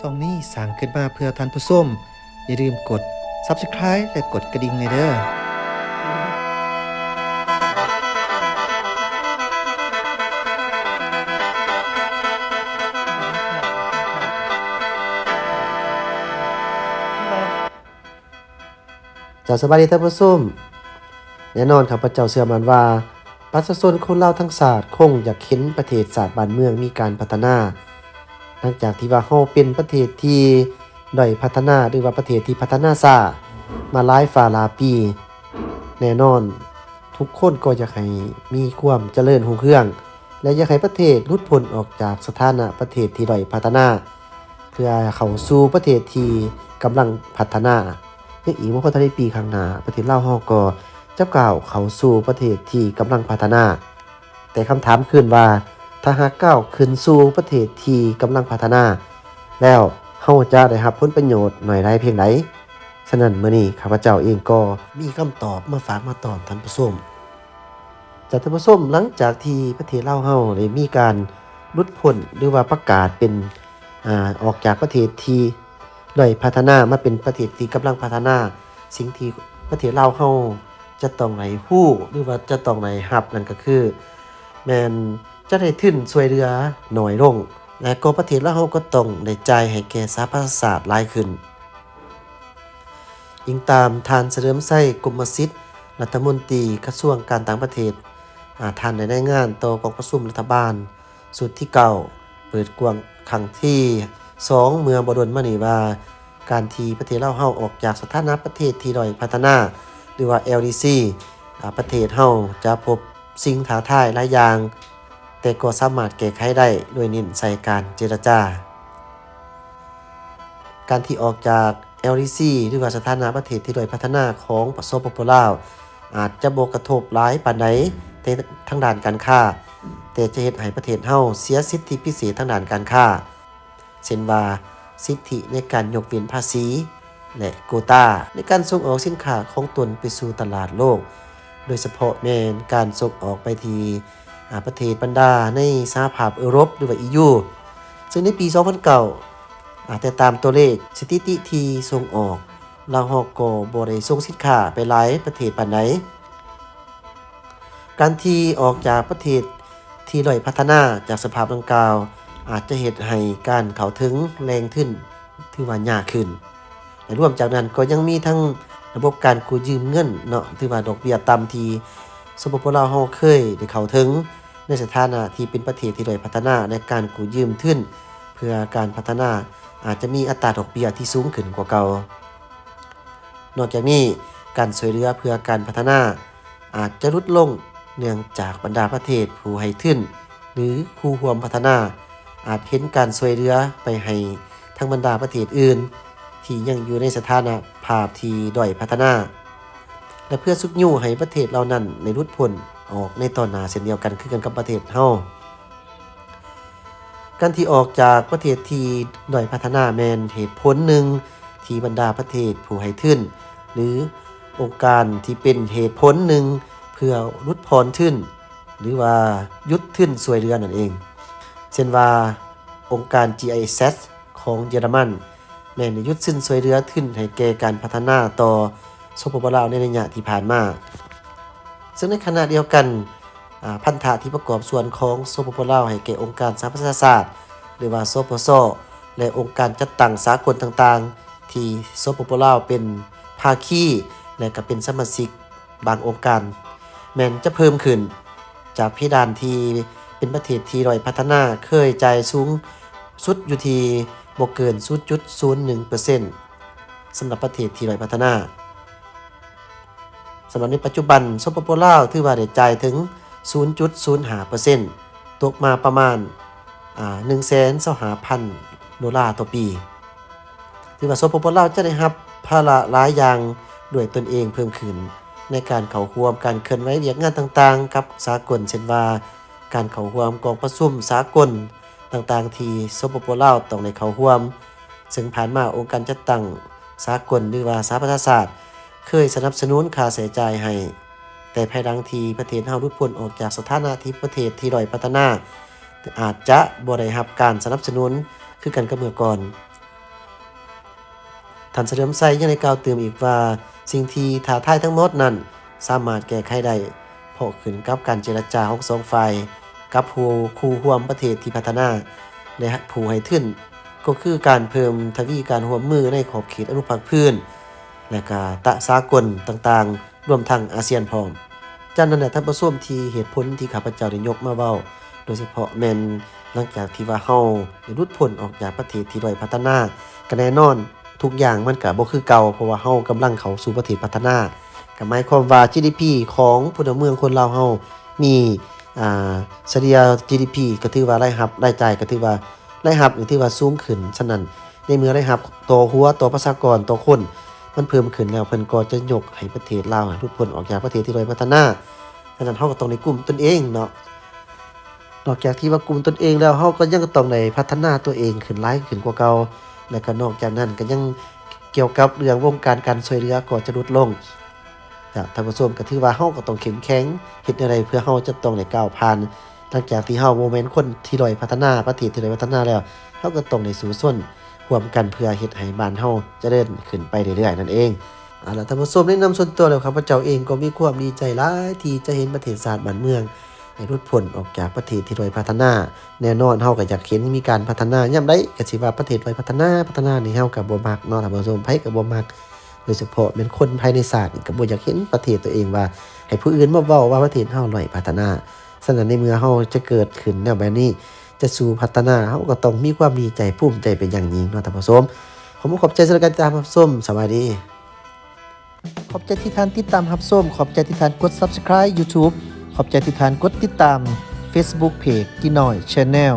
ซองนี้สร้างขึ้นมาเพื่อท่านผู้ชมอย่าลืมกด Subscribe และกดกระดิ่งในเด้อจ้าสบายดีท่านผู้ชมแน่นอนครับพระเจ้าเชื่อมันว่าประชาชนคนเราทั้งศาสตร์คงอยากเห็นประเทศศาสตร์บ้านเมืองมีการพัฒนา หลังจากที่ว่าเฮาเป็นประเทศที่ด้อยพัฒนาหรือว่าประเทศที่พัฒนาช้ามาหลายฝ่าหลายปี แน่นอน ทุกคนก็อยากให้มีความเจริญรุ่งเรือง และอยากให้ประเทศหลุดพ้นออกจากสถานะประเทศที่ด้อยพัฒนา เพื่อเข้าสู่ประเทศที่กำลังพัฒนายังอีกว่าคนทะเลปีข้างหน้าประเทศลาวเฮาก็จะก้าวเข้าสู่ประเทศที่กำลังพัฒนา แต่คำถามขึ้นว่า ถ้าหากก้าวขึ้นสู่ประเทศที่กำลังพัฒนา แล้วเฮาจะได้รับผลประโยชน์หน่อยได้เพียงใดฉะนั้นมื้อนี้ข้าพเจ้าเองก็มีคำตอบมาฝากมาตอบท่านผู้ชมจากท่านผู้ชมหลังจากที่ประเทศลาวเฮาได้มีการหลุดพ้นหรือว่าประกาศเป็นอ่าออกจากประเทศที่ด้อยพัฒนามาเป็นประเทศที่กำลังพัฒนา สิ่งที่ประเทศลาวเฮาจะต้องไหนฮู้หรือว่าจะต้องไหนรับนั่นก็คือแมน จะได้ทุนช่วยเหลือหน่อยลง และก็ประเทศลาวเฮาก็ต้องได้จ่ายให้แก่สาธารณศาสตร์หลายขึ้นอิงตามทานเสริมไส้กรมสิทธิ์รัฐมนตรีกระทรวงการต่างประเทศอ่าทานได้ได้งานต่อกองประชุมรัฐบาล สุดที่เก่า เปิดกวางครั้งที่ 2 เมืองบดลมานีว่า การที่ประเทศลาเฮาออกจากสถานะประเทศที่ดอยพัฒนา หรือว่า LDC ประเทศเฮาจะพบสิ่งท้าทายหลายอย่าง แต่ก็สามารถแก้ไขได้ด้วยเน้นใส่การเจรจา การที่ออกจาก LDC หรือว่าสถานะประเทศที่โดยพัฒนาของประสปปลาวอาจจะบ่กระทบหลายปานใดในทางด้านการค้า แต่จะเฮ็ดให้ประเทศเฮาเสียสิทธิพิเศษทางด้านการค้าเช่นว่าสิทธิในการยกเว้นภาษี และโกตาในการส่งออกสินค้าของตนไปสู่ตลาดโลก โดยเฉพาะแมนการส่งออกไปที่ ประเทศบรรดาในสหภาพยุโรปหรือว่า EU ซึ่งในปี 2009อาแต่ตามตัวเลขสถิติที่ส่งออกลาวฮาก็บ่ได้ส่งสินค้าไปหลายประเทศปานใดการที่ออกจากประเทศที่ด้อยพัฒนาจากสภาพดังกล่าว อาจจะเหตุให้การเข้าถึงแรงขึ้นถือว่ายากขึ้นและร่วมจากนั้นก็ยังมีทั้งระบบการกู้ยืมเงินเนาะถือว่าดอกเบี้ยต่ำที่ สปปลาวเฮาเคยได้เข้าถึงในสถานะที่เป็นประเทศที่ด้อยพัฒนาในการกู้ยืมทุนเพื่อการพัฒนาอาจจะมีอัตราดอกเบี้ยที่สูงขึ้นกว่าเก่า นอกจากนี้การช่วยเหลือเพื่อการพัฒนา อาจจะลดลงเนื่องจากบรรดาประเทศผู้ให้ทุนหรือคู่ร่วมพัฒนา อาจเห็นการช่วยเหลือไปให้ทั้งบรรดาประเทศอื่น ที่ยังอยู่ในสถานะภาพที่ด้อยพัฒนา และเพื่อสุกยู่ให้ประเทศเหล่านั้นในรุดพ้นออกในตอนหน้าเช่นเดียวกันคือกันกับประเทศเฮาการที่ออกจากประเทศที่ด้อยพัฒนาแมนเหตุผลหนึ่งที่บรรดาประเทศผู้ให้ทุนหรือองค์การที่เป็นเหตุผลหนึ่งเพื่อลดพรทุนหรือว่ายุดทุนสวยเรือนั่นเอง เช่นว่าองค์การ GIZ ของเยอรมัน แม่นยุดสิ้นสวยเรือขึ้นให้แก่การพัฒนาต่อ สปปลาวในระยะที่ผ่านมา ซึ่งในขณะเดียวกันพันธะที่ประกอบส่วนของสปปลาวให้แก่องค์การสหประชาชาติ หรือว่าสปสและองค์การจัดตั้งสากลต่างๆ ที่สปปลาวเป็นภาคีและก็เป็นสมาชิกบางองค์การ แม้นจะเพิ่มขึ้น จากเพดานที่เป็นประเทศที่ด้อยพัฒนาเคยใจสูงสุดอยู่ที่บ่เกิน 0.01%สำหรับประเทศที่ด้อยพัฒนาำหรับในปัจจุบันสปปลาวถือว่าได้จ่ายถึง 0.05%ตกมาประมาณอ่า125,000ดอลลาร์ต่อปี ถือว่าสปปลาวจะได้รับภาระหลายอย่างด้วยตนเองเพิ่มขึ้น ในการเข้าร่วมการเคลื่อนไหวเรียกงานต่างๆ กับสากลเช่นว่า การเข้าร่วมกองประชุมสากลต่างๆ ที่สปปลาวต้องได้เข้าร่วม ซึ่งผ่านมาองค์การจัดตั้งสากลหรือว่าสหประชาชาติ เคยสนับสนุนค่าใช้จ่ายให้ แต่ภายหลังทีประเทศเฮาหลุดพ้นออกจากสถานะที่ประเทศที่ด้อยพัฒนา อาจจะบ่ได้รับการสนับสนุนคือกันกับเมื่อก่อนท่านเฉลิมไซยังได้กล่าวเติมอีกว่าสิ่งที่ท้าทายทั้งหมดนั้น สามารถแก้ไขได้เพราะขึ้นกับการเจรจาของสองฝ่ายกับผู้คู่ร่วมประเทศที่พัฒนาและผู้ให้ทุนก็คือการเพิ่มทวีการร่วมมือในขอบเขตอนุภาคพื้น และก็ตะสากลต่างๆ รวมทั้งอาเซียนพร้อมจากนั้นแหละท่านผู้ชมที่เหตุผลที่ข้าพเจ้าได้ยกมาเว้า โดยเฉพาะแมนหลังจากที่ว่าเฮาได้หลุดพ้นออกจากประเทศที่ด้อยพัฒนาก็แน่นอนทุกอย่างมันก็บ่คือเก่าเพราะว่าเฮากำลังเข้าสู่ประเทศพัฒนาก็หมายความว่า GDP ของพลเมืองคนลาวเฮามีอ่าเฉลี่ย GDP ก็ถือว่ารายรับรายจ่ายก็ถือว่ารายรับนี่ถือว่าสูงขึ้นฉะนั้นในเมื่อรายรับต่อหัวต่อประชากรต่อคน มันเพิ่มขึ้นแล้วเพิ่นก็จะยกให้ประเทศลาวให้หลุดพ้นออกจากประเทศที่ด้อยพัฒนาฉะนั้นเฮาก็ต้องในกลุ่มตนเองเนาะนอกจากที่ว่ากลุ่มตนเองแล้วเฮาก็ยังต้องได้พัฒนาตัวเองขึ้นหลายขึ้นกว่าเก่าและก็นอกจากนั้นก็ยังเกี่ยวกับเรื่องวงการการช่วยเหลือก็จะลดลงจ้ะท่านผู้ชมก็ถือว่าเฮาก็ต้องเข้มแข็งเฮ็ดอะไรเพื่อเฮาจะต้องได้ก้าวผ่านหลังจากที่เฮาบ่แม่นคนที่ด้อยพัฒนาประเทศที่ด้อยพัฒนาแล้วเฮาก็ต้องได้สู่ส่วน ร่วมกันเพื่อเฮ็ดให้บ้านเฮาเจริญขึ้นไปเรื่อยๆนั่นเองเอาล่ะท่านผู้ชมแนะนำส่วนตัวแล้วครับพระเจ้าเองก็มีความดีใจหลายที่จะเห็นประเทศชาติบ้านเมืองให้รุดพ้นออกจากประเทศที่ด้อยพัฒนา แน่นอนเฮาก็อยากเห็นมีการพัฒนายามใดก็สิว่าประเทศด้อยพัฒนาพัฒนานี่เฮาก็บ่มักเนาะท่านผู้ชมไผก็บ่มักโดยเฉพาะเป็นคนภายในศาสตร์ก็บ่อยากเห็นประเทศตัวเองว่า ให้ผู้อื่นมาเว้าว่าประเทศเฮาด้อยพัฒนาฉะนั้นในเมื่อเฮาจะเกิดขึ้นแนวแบบนี้ จะสู่พัฒนาเขาก็ต้องมีความดีใจภูมิใจเป็นอย่างยิ่งเนาะท่านผู้ชมผมขอบใจสำหรับการติดตามรับชมสวัสดี ขอบใจที่ท่านติดตามรับส้ม ขอบใจที่ท่านกด subscribe YouTube ขอบใจที่ท่านกดติดตาม Facebook Page กินหน่อย Channel